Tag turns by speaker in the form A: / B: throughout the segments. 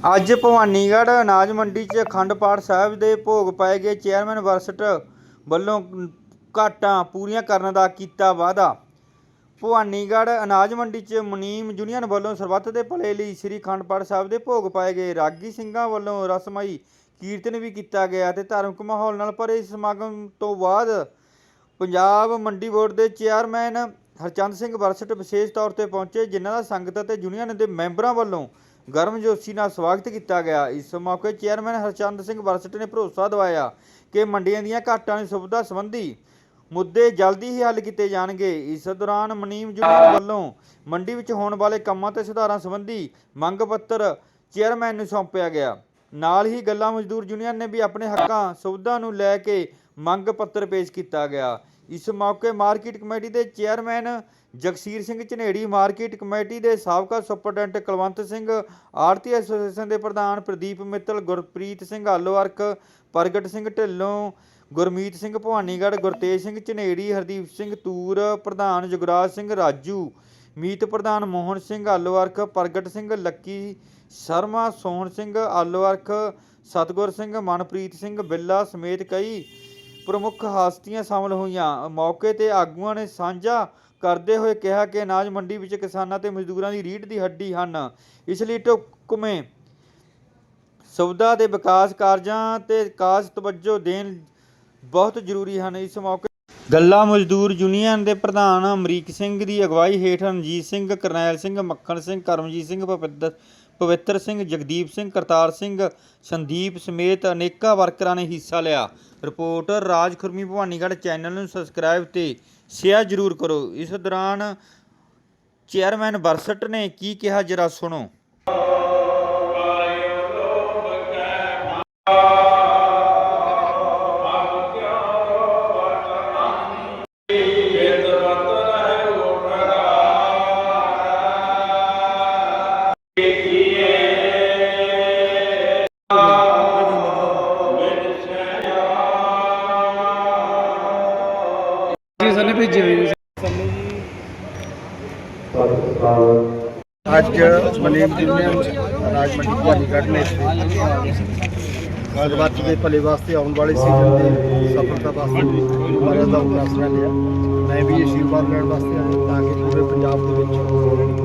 A: ਅੱਜ ਭਵਾਨੀਗੜ੍ਹ ਅਨਾਜ ਮੰਡੀ 'ਚ ਅਖੰਡ ਪਾਠ ਸਾਹਿਬ ਦੇ ਭੋਗ ਪਾਏ ਗਏ ਚੇਅਰਮੈਨ ਵਰਸਟ ਵੱਲੋਂ ਘਾਟਾਂ ਪੂਰੀਆਂ ਕਰਨ ਦਾ ਕੀਤਾ ਵਾਅਦਾ। ਭਵਾਨੀਗੜ੍ਹ ਅਨਾਜ ਮੰਡੀ 'ਚ ਮੁਨੀਮ ਯੂਨੀਅਨ ਵੱਲੋਂ ਸਰਬੱਤ ਦੇ ਭਲੇ ਲਈ ਸ੍ਰੀ ਅਖੰਡ ਪਾਠ ਸਾਹਿਬ ਦੇ ਭੋਗ ਪਾਏ ਗਏ। ਰਾਗੀ ਸਿੰਘਾਂ ਵੱਲੋਂ ਰਸਮਾਈ ਕੀਰਤਨ ਵੀ ਕੀਤਾ ਗਿਆ ਤੇ ਧਾਰਮਿਕ ਮਾਹੌਲ ਨਾਲ ਭਰੇ ਇਸ ਸਮਾਗਮ ਤੋਂ ਬਾਅਦ ਪੰਜਾਬ ਮੰਡੀ ਬੋਰਡ ਦੇ ਚੇਅਰਮੈਨ ਹਰਚੰਦ ਸਿੰਘ ਵਰਸਟ ਵਿਸ਼ੇਸ਼ ਤੌਰ ਤੇ ਪਹੁੰਚੇ, ਜਿਨ੍ਹਾਂ ਦਾ ਸੰਗਤ ਅਤੇ ਯੂਨੀਅਨ ਦੇ ਮੈਂਬਰਾਂ ਵੱਲੋਂ ਗਰਮਜੋਸ਼ੀ ਨਾਲ ਸਵਾਗਤ ਕੀਤਾ ਗਿਆ। ਇਸ ਮੌਕੇ ਚੇਅਰਮੈਨ ਹਰਚੰਦ ਸਿੰਘ ਵਰਸਟ ਨੇ ਭਰੋਸਾ ਦਿਵਾਇਆ ਕਿ ਮੰਡੀਆਂ ਦੀਆਂ ਘਾਟਾਂ ਦੀ ਸੁਵਿਧਾ ਸੰਬੰਧੀ ਮੁੱਦੇ ਜਲਦੀ ਹੀ ਹੱਲ ਕੀਤੇ ਜਾਣਗੇ। ਇਸ ਦੌਰਾਨ ਮਨੀਮ ਯੂਨੀਅਨ ਵੱਲੋਂ ਮੰਡੀ ਵਿੱਚ ਹੋਣ ਵਾਲੇ ਕੰਮਾਂ ਤੇ ਸੁਧਾਰਾਂ ਸੰਬੰਧੀ ਮੰਗ ਪੱਤਰ ਚੇਅਰਮੈਨ ਨੂੰ ਸੌਂਪਿਆ ਗਿਆ। ਨਾਲ ਹੀ ਗੱਲਾਂ ਮਜ਼ਦੂਰ ਯੂਨੀਅਨ ਨੇ ਵੀ ਆਪਣੇ ਹੱਕਾਂ, ਸੁਵਿਧਾ ਨੂੰ ਲੈ ਕੇ ਮੰਗ ਪੱਤਰ ਪੇਸ਼ ਕੀਤਾ ਗਿਆ। ਇਸ ਮੌਕੇ ਮਾਰਕੀਟ ਕਮੇਟੀ ਦੇ chairman Jagsir Singh Jhaneri, market committee ਦੇ ਸਾਬਕਾ ਸੁਪਰਡੈਂਟ ਕੁਲਵੰਤ ਸਿੰਘ ਆੜਤੀ ਐਸੋਸੀਏਸ਼ਨ ਦੇ ਪ੍ਰਧਾਨ ਪ੍ਰਦੀਪ ਮਿੱਤਲ, ਗੁਰਪ੍ਰੀਤ ਸਿੰਘ ਆਲੋਵਰਕ ਪ੍ਰਗਟ ਸਿੰਘ ਢਿੱਲੋਂ, ਗੁਰਮੀਤ ਸਿੰਘ ਭਵਾਨੀਗੜ੍ਹ, ਗੁਰਤੇਜ ਸਿੰਘ ਝਨੇੜੀ, ਹਰਦੀਪ ਸਿੰਘ ਤੂਰ, ਪ੍ਰਧਾਨ ਜੁਗਰਾਜ ਸਿੰਘ ਰਾਜੂ, ਮੀਤ ਪ੍ਰਧਾਨ ਮੋਹਨ ਸਿੰਘ ਆਲੋਵਰਕ ਪ੍ਰਗਟ ਸਿੰਘ ਲੱਕੀ, ਸ਼ਰਮਾ ਸੋਹਣ ਸਿੰਘ ਆਲੋਵਰਕ ਸਤਗੁਰ ਸਿੰਘ ਮਨਪ੍ਰੀਤ ਸਿੰਘ ਬਿੱਲਾ ਸਮੇਤ ਕਈ ਪ੍ਰਮੁੱਖ ਹਸਤੀਆਂ ਸ਼ਾਮਲ ਹੋਈਆਂ। ਮੌਕੇ ਤੇ ਆਗੂਆਂ ਨੇ ਸਾਂਝਾ ਕਰਦੇ ਹੋਏ ਕਿਹਾ ਕਿ ਅਨਾਜ ਮੰਡੀ ਵਿੱਚ ਕਿਸਾਨਾਂ ਤੇ ਮਜ਼ਦੂਰਾਂ ਦੀ ਰੀੜ ਦੀ ਹੱਡੀ ਹਨ। ਇਸ ਲਈ ਢੁਕਵੇਂ ਸੁਵਿਧਾ ਦੇ ਵਿਕਾਸ ਕਾਰਜਾਂ ਤੇ ਕਾਸ ਤਵੱਜੋ ਦੇਣ ਬਹੁਤ ਜ਼ਰੂਰੀ ਹਨ। ਇਸ ਮੌਕੇ ਗੱਲਾ ਮਜ਼ਦੂਰ ਯੂਨੀਅਨ ਦੇ ਪ੍ਰਧਾਨ ਅਮਰੀਕ ਸਿੰਘ ਦੀ ਅਗਵਾਈ ਹੇਠ ਰਣਜੀਤ ਸਿੰਘ, ਕਰਨੈਲ ਸਿੰਘ, ਮੱਖਣ ਸਿੰਘ, ਕਰਮਜੀਤ ਸਿੰਘ ਪਵਿੱਤਰ ਪਵਿੱਤਰ ਸਿੰਘ, ਜਗਦੀਪ ਸਿੰਘ, ਕਰਤਾਰ ਸਿੰਘ, ਸੰਦੀਪ ਸਮੇਤ ਅਨੇਕਾਂ ਵਰਕਰਾਂ ਨੇ ਹਿੱਸਾ ਲਿਆ। ਰਿਪੋਰਟਰ ਰਾਜ ਖੁਰਮੀ ਭਵਾਨੀਗੜ੍ਹ ਚੈਨਲ ਨੂੰ ਸਬਸਕ੍ਰਾਈਬ ਤੇ ਸ਼ੇਅਰ ਜ਼ਰੂਰ ਕਰੋ। ਇਸ ਦੌਰਾਨ ਚੇਅਰਮੈਨ ਬਰਸਟ ਨੇ ਕੀ ਕਿਹਾ ਜਰਾ ਸੁਣੋ।
B: ਜੀ ਸਰ ਨੇ ਭੇਜੇ ਹੋਏ ਨੇ
C: ਅੱਜ ਮਨੀਮ ਯੂਨੀਅਨ ਰਾਜ ਮੰਡੀ ਭਵਾਨੀਗੜ੍ਹ ਨੇ ਗੱਲਬਾਤ ਦੇ ਭਲੇ ਵਾਸਤੇ ਆਉਣ ਵਾਲੇ ਸੀਜ਼ਨ ਦੀ ਸਫਲਤਾ ਵਾਸਤੇ ਮਹਾਰਾਜ ਦਾ ਉਪਰਾਸਨਾ ਲਿਆ। ਮੈਂ ਵੀ ਅਸ਼ੀਰਵਾਦ ਲੈਣ ਵਾਸਤੇ ਆਇਆ ਤਾਂ ਕਿ ਪੂਰੇ ਪੰਜਾਬ ਦੇ ਵਿੱਚ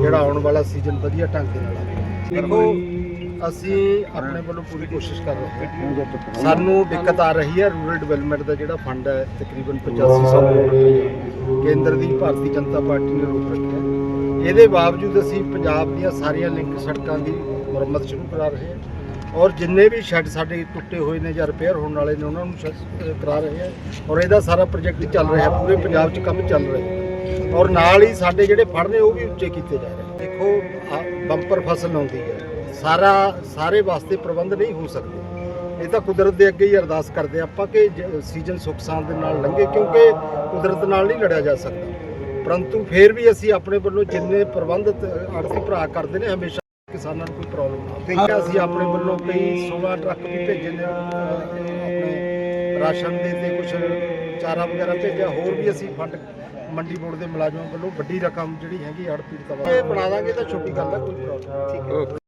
C: ਜਿਹੜਾ ਆਉਣ ਵਾਲਾ ਸੀਜ਼ਨ ਵਧੀਆ ਢੰਗ ਦੇ ਨਾਲ ਆਵੇ ਦੇਖੋ ਅਸੀਂ ਆਪਣੇ ਵੱਲੋਂ ਪੂਰੀ ਕੋਸ਼ਿਸ਼ ਕਰ ਰਹੇ ਹਾਂ। ਸਾਨੂੰ ਦਿੱਕਤ ਆ ਰਹੀ ਹੈ ਰੂਰਲ ਡਿਵੈਲਪਮੈਂਟ ਦਾ ਜਿਹੜਾ ਫੰਡ ਹੈ ਤਕਰੀਬਨ 8500 ਕਰੋੜ ਰੁਪਏ ਕੇਂਦਰ ਦੀ ਭਾਰਤੀ ਜਨਤਾ ਪਾਰਟੀ ਨੇ ਰੋਕ ਰੱਖਿਆ। ਇਹਦੇ ਬਾਵਜੂਦ ਅਸੀਂ ਪੰਜਾਬ ਦੀਆਂ ਸਾਰੀਆਂ ਲਿੰਕ ਸੜਕਾਂ ਦੀ ਮੁਰੰਮਤ ਸ਼ੁਰੂ ਕਰਾ ਰਹੇ ਹਾਂ। ਔਰ ਜਿੰਨੇ ਵੀ ਸ਼ੈੱਡ ਸਾਡੇ ਟੁੱਟੇ ਹੋਏ ਨੇ ਜਾਂ ਰਿਪੇਅਰ ਹੋਣ ਵਾਲੇ ਨੇ ਉਹਨਾਂ ਨੂੰ ਕਰਾ ਰਹੇ ਹਾਂ। ਔਰ ਇਹਦਾ ਸਾਰਾ ਪ੍ਰੋਜੈਕਟ ਚੱਲ ਰਿਹਾ ਪੂਰੇ ਪੰਜਾਬ 'ਚ ਕੰਮ ਚੱਲ ਰਿਹਾ ਔਰ ਨਾਲ ਹੀ ਸਾਡੇ ਜਿਹੜੇ ਫੜ ਨੇ ਉਹ ਵੀ ਉੱਚੇ ਕੀਤੇ ਜਾ ਰਹੇ ਦੇਖੋ ਬੰਪਰ ਫਸਲ ਆਉਂਦੀ ਹੈ। ਸਾਰਾ, ਸਾਰੇ ਵਾਸਤੇ ਪ੍ਰਬੰਧ ਨਹੀਂ ਹੋ ਸਕਦੇ। ਇਹ ਤਾਂ ਕੁਦਰਤ ਦੇ ਅੱਗੇ ਹੀ ਅਰਦਾਸ ਕਰਦੇ ਹਾਂ ਆਪਾਂ ਕਿ ਜ- ਸੀਜ਼ਨ ਸੁੱਖ ਸਾਂਦ ਦੇ ਨਾਲ ਲੰਘੇ, ਕਿਉਂਕਿ ਕੁਦਰਤ ਨਾਲ ਨਹੀਂ ਲੜਿਆ ਜਾ ਸਕਦਾ। ਪਰੰਤੂ ਫਿਰ ਵੀ ਅਸੀਂ ਆਪਣੇ ਵੱਲੋਂ ਜਿੰਨੇ ਪ੍ਰਬੰਧਤ ਆੜਤੀ ਭਰਾ ਕਰਦੇ ਨੇ, ਹਮੇਸ਼ਾ ਕਿਸਾਨਾਂ ਨੂੰ ਕੋਈ ਪ੍ਰੋਬਲਮ ਨਾ ਹੋਵੇ। ਅਸੀਂ ਆਪਣੇ ਵੱਲੋਂ ਕਈ 16 ਟਰੱਕ ਵੀ ਭੇਜੇ ਨੇ ਆਪਣੇ ਰਾਸ਼ਨ ਦੇ ਤੇ ਕੁਝ ਚਾਰਾ ਵਗੈਰਾ ਭੇਜਿਆ, ਹੋਰ ਵੀ ਅਸੀਂ ਫੰਡ ਮੰਡੀ ਬੋਰਡ ਦੇ ਮੁਲਾਜ਼ਮਾਂ ਵੱਲੋਂ ਵੱਡੀ ਰਕਮ ਜਿਹੜੀ ਹੈਗੀ ਆੜਤੀ ਦੀ ਇਹ ਬਣਾ ਦਾਂਗੇ ਤਾਂ ਛੋਟੀ ਗੱਲ ਹੈ ਕੋਈ ਪ੍ਰੋਬਲਮ ਠੀਕ ਹੈ।